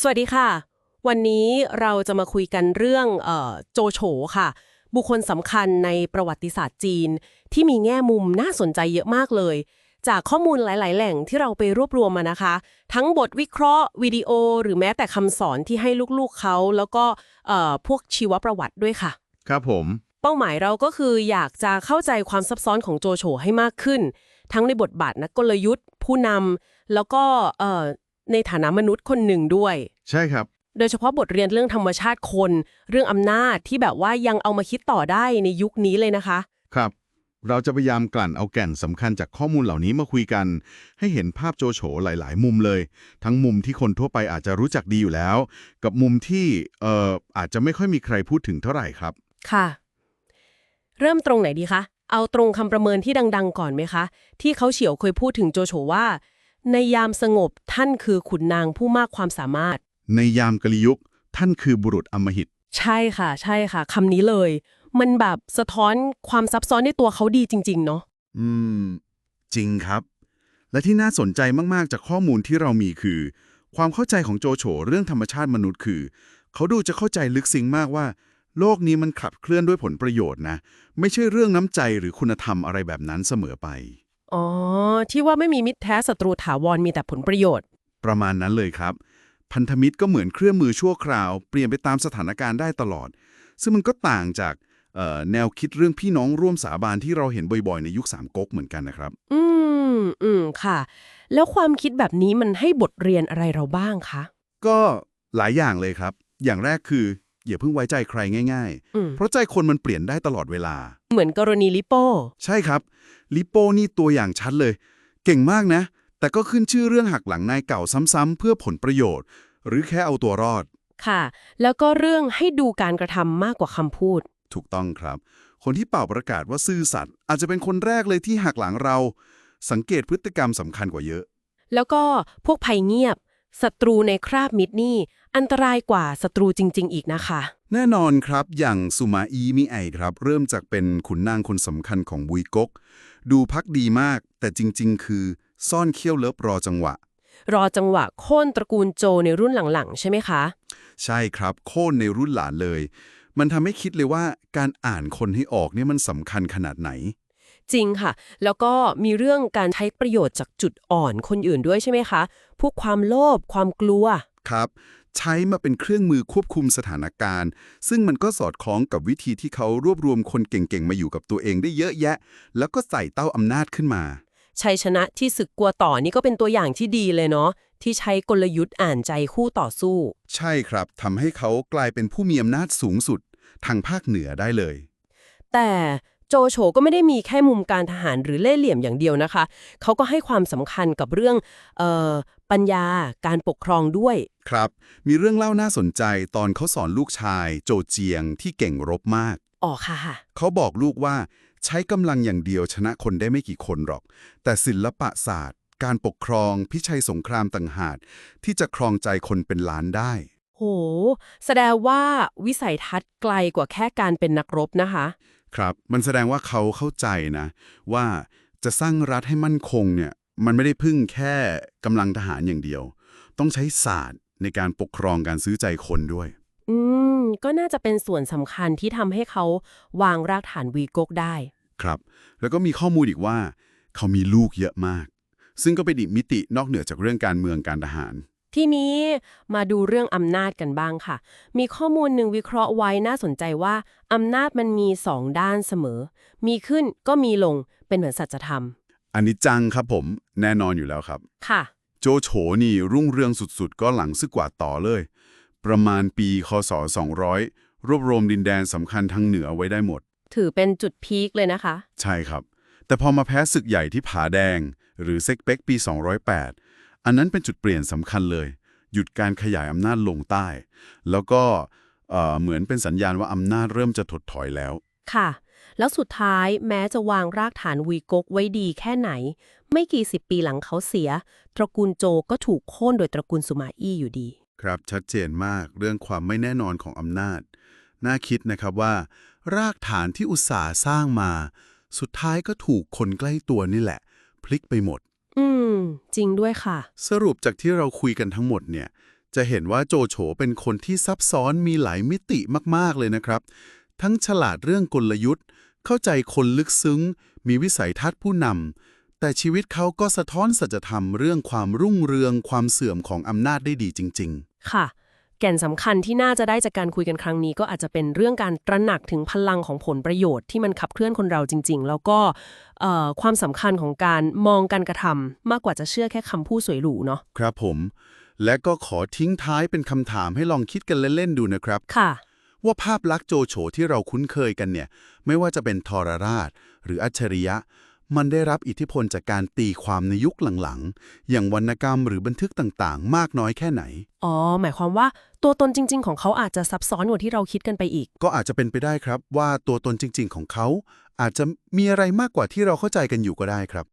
สวัสดีค่ะ วันนี้เราจะมาคุยกันเรื่องเอ่อโจโฉค่ะ บุคคลสำคัญในประวัติศาสตร์จีน ที่มีแง่มุมน่าสนใจเยอะมากเลย จากข้อมูลหลาย ๆ แหล่งที่เราไปรวบรวมมานะคะ ทั้งบทวิเคราะห์วิดีโอ หรือแม้แต่คำสอนที่ให้ลูก ๆเขา แล้วก็เอ่อพวกชีวประวัติด้วยค่ะ ครับผม เป้าหมายเราก็คืออยากจะเข้าใจความซับซ้อนของโจโฉให้มากขึ้น ทั้งในบทบาทนักกลยุทธ์ ผู้นำแล้วก็เอ่อ ในฐานะมนุษย์คนหนึ่งด้วย ใช่ครับ โดยเฉพาะบทเรียนเรื่องธรรมชาติคน เรื่องอำนาจที่แบบว่ายังเอามาคิดต่อได้ในยุคนี้เลยนะคะ ครับ เราจะพยายามกลั่นเอาแก่นสำคัญจากข้อมูลเหล่านี้มาคุยกัน ให้เห็นภาพโจโฉหลาย ๆ มุมเลย ทั้งมุมที่คนทั่วไปอาจจะรู้จักดีอยู่แล้ว กับมุมที่เอ่ออาจจะไม่ค่อยมีใครพูดถึงเท่าไหร่ครับ ค่ะ เริ่มตรงไหนดีคะ เอาตรงคำประเมินที่ดัง ๆ ก่อนไหมคะ ที่เขาเฉียวเคยพูดถึงโจโฉว่า ในยามสงบท่านคือขุนนางผู้มากความสามารถ ในยามกลิยุค ท่านคือบุรุษอำมหิต ใช่ค่ะ ใช่ค่ะคำนี้เลย มันแบบสะท้อนความซับซ้อนในตัวเขาดีจริง ๆ เนาะอืม จริงครับ และที่น่าสนใจมาก ๆ จากข้อมูลที่เรามีคือ ความเข้าใจของโจโฉเรื่องธรรมชาติมนุษย์คือ เขาดูจะเข้าใจลึกซึ้งมากว่า โลกนี้มันขับเคลื่อนด้วยผลประโยชน์นะ ไม่ใช่เรื่องน้ำใจหรือคุณธรรมอะไรแบบนั้นเสมอไป อ๋อ ที่ว่าไม่มีมิตรแท้ศัตรูถาวรมีแต่ผลประโยชน์ ประมาณนั้นเลยครับ พันธมิตรก็เหมือนเครื่องมือชั่วคราว เปลี่ยนไปตามสถานการณ์ได้ตลอด ซึ่งมันก็ต่างจากเอ่อแนวคิดเรื่องพี่น้องร่วมสาบานที่เราเห็นบ่อยๆ ในยุคสามก๊กเหมือนกันนะครับ อืมอืมค่ะ แล้วความคิดแบบนี้มันให้บทเรียนอะไรเราบ้างคะ ก็หลายอย่างเลยครับ อย่างแรกคือ อย่าเพิ่งไว้ใจใครง่ายอืมๆเพราะใจคนมันเปลี่ยนได้ตลอดเวลา เหมือนกรณีลิโป้ ใช่ครับ ลิโป้นี่ตัวอย่างชัดเลย เก่งมากนะ แต่ก็ขึ้นชื่อเรื่องหักหลังนายเก่าซ้ำๆเพื่อผลประโยชน์ หรือแค่เอาตัวรอด ค่ะ แล้วก็เรื่องให้ดูการกระทำมากกว่าคำพูด ถูกต้องครับ คนที่เป่าประกาศว่าซื่อสัตย์อาจจะเป็นคนแรกเลยที่หักหลังเรา สังเกตพฤติกรรมสำคัญกว่าเยอะ แล้วก็พวกภัยเงียบ ศัตรูในคราบมิตรนี่อันตรายกว่าศัตรูจริง ๆ อีกนะคะ แน่นอนครับอย่างสุมาอีมิไอครับ เริ่มจากเป็นขุนนางคนสำคัญของบุยกก ดูพักดีมาก แต่จริง ๆ คือซ่อนเขี้ยวเลิฟรอจังหวะ รอจังหวะโค่นตระกูลโจในรุ่นหลังๆ ใช่ไหมคะ ใช่ครับ โค่นในรุ่นหลานเลย มันทำให้คิดเลยว่าการอ่านคนให้ออกเนี่ยมันสำคัญขนาดไหน จริงค่ะ แล้วก็มีเรื่องการใช้ประโยชน์จากจุดอ่อนคนอื่นด้วยใช่ไหมคะ พวกความโลภความกลัว ครับ ใช้มาเป็นเครื่องมือควบคุมสถานการณ์ ซึ่งมันก็สอดคล้องกับวิธีที่เขารวบรวมคนเก่งๆ มาอยู่กับตัวเองได้เยอะแยะ แล้วก็ใส่เต้าอำนาจขึ้นมา ชัยชนะที่ศึกกลัวต่อนี่ก็เป็นตัวอย่างที่ดีเลยเนาะที่ใช้กลยุทธ์อ่านใจคู่ต่อสู้ ใช่ครับทำให้เขากลายเป็นผู้มีอำนาจสูงสุด ทางภาคเหนือได้เลย แต่ โจโฉก็ไม่ได้มีแค่มุมการทหารหรือเล่ห์เหลี่ยมอย่างเดียวนะคะ เขาก็ให้ความสำคัญกับเรื่องเอ่อปัญญาการปกครองด้วย ครับ มีเรื่องเล่าน่าสนใจตอนเขาสอนลูกชาย โจเจียงที่เก่งรบมากอ๋อค่ะค่ะ เขาบอกลูกว่าใช้กำลังอย่างเดียวชนะคนได้ไม่กี่คนหรอก แต่ศิลปะศาสตร์ การปกครองพิชัยสงครามต่างหากที่จะครองใจคนเป็นล้านได้โห แสดงว่าวิสัยทัศน์ไกลกว่าแค่การเป็นนักรบนะคะ ครับ มันแสดงว่าเขาเข้าใจนะ ว่าจะสร้างรัฐให้มั่นคงเนี่ยมันไม่ได้พึ่งแค่กำลังทหารอย่างเดียว ต้องใช้ศาสตร์ในการปกครองการซื้อใจคนด้วย อืม ก็น่าจะเป็นส่วนสำคัญที่ทำให้เขาวางรากฐานวีกกได้ ครับ แล้วก็มีข้อมูลอีกว่า เขามีลูกเยอะมาก ซึ่งก็เป็นอีกมิตินอกเหนือจากเรื่องการเมืองการทหาร ทีนี้มาดูเรื่องอำนาจกันบ้างค่ะ มีข้อมูลหนึ่งวิเคราะห์ไว้น่าสนใจว่าอำนาจมันมีสองด้านเสมอ มีขึ้นก็มีลงเป็นเหมือนสัจธรรม อันนี้จังครับผมแน่นอนอยู่แล้วครับ ค่ะ โจโฉนี่รุ่งเรืองสุดๆ ก็หลังซึกกว่าต่อเลย ประมาณปีคศ 200 รวบรวมดินแดนสำคัญทั้งเหนือไว้ได้หมด ถือเป็นจุดพีคเลยนะคะ ใช่ครับ แต่พอมาแพ้ศึกใหญ่ที่ผาแดง หรือเซ็กเป็กปี 208 อันนั้นเป็นจุดเปลี่ยนสำคัญเลย หยุดการขยายอำนาจลงใต้ แล้วก็เอ่อเหมือนเป็นสัญญาณว่าอำนาจเริ่มจะถดถอยแล้ว ค่ะ แล้วสุดท้ายแม้จะวางรากฐานวีกกไว้ดีแค่ไหน ไม่กี่สิบปีหลังเขาเสีย ตระกูลโจก็ถูกโค่นโดยตระกูลสุมาอี้อยู่ดี ครับชัดเจนมากเรื่องความไม่แน่นอนของอำนาจ น่าคิดนะครับว่า รากฐานที่อุตสาห์สร้างมา สุดท้ายก็ถูกคนใกล้ตัวนี่แหละ พลิกไปหมด อืม จริงด้วยค่ะ สรุปจากที่เราคุยกันทั้งหมดเนี่ย จะเห็นว่าโจโฉเป็นคนที่ซับซ้อนมีหลายมิติมาก ๆ เลยนะครับ ทั้งฉลาดเรื่องกลยุทธ์ เข้าใจคนลึกซึ้ง มีวิสัยทัศน์ผู้นำ แต่ชีวิตเขาก็สะท้อนสัจธรรมเรื่องความรุ่งเรือง ความเสื่อมของอำนาจได้ดีจริงค่ะ แก่นสำคัญที่น่าจะได้จากการคุยกันครั้งนี้ก็อาจจะเป็นเรื่องการตระหนักถึงพลังของผลประโยชน์ที่มันขับเคลื่อนคนเราจริง ๆ แล้วก็เอ่อความสำคัญของการมองการกระทำมากกว่าจะเชื่อแค่คำพูดสวยหรูเนาะๆครับผม และก็ขอทิ้งท้ายเป็นคำถามให้ลองคิดกันเล่นๆดูนะครับค่ะ ว่าภาพลักษณ์โจโฉที่เราคุ้นเคยกันเนี่ย ไม่ว่าจะเป็นทรราช หรืออัจฉริยะ มันได้รับอิทธิพลจากการตีความในยุคหลังๆ อย่างวรรณกรรมหรือบันทึกต่างๆ มากน้อยแค่ไหน อ๋อ หมายความว่าตัวตนจริง ๆ ของเขาอาจจะซับซ้อนกว่าที่เราคิดกันไปอีก ก็อาจจะเป็นไปได้ครับว่าตัวตนจริง ๆ ของเขา อาจจะมีอะไรมากกว่าที่เราเข้าใจกันอยู่ก็ได้ครับ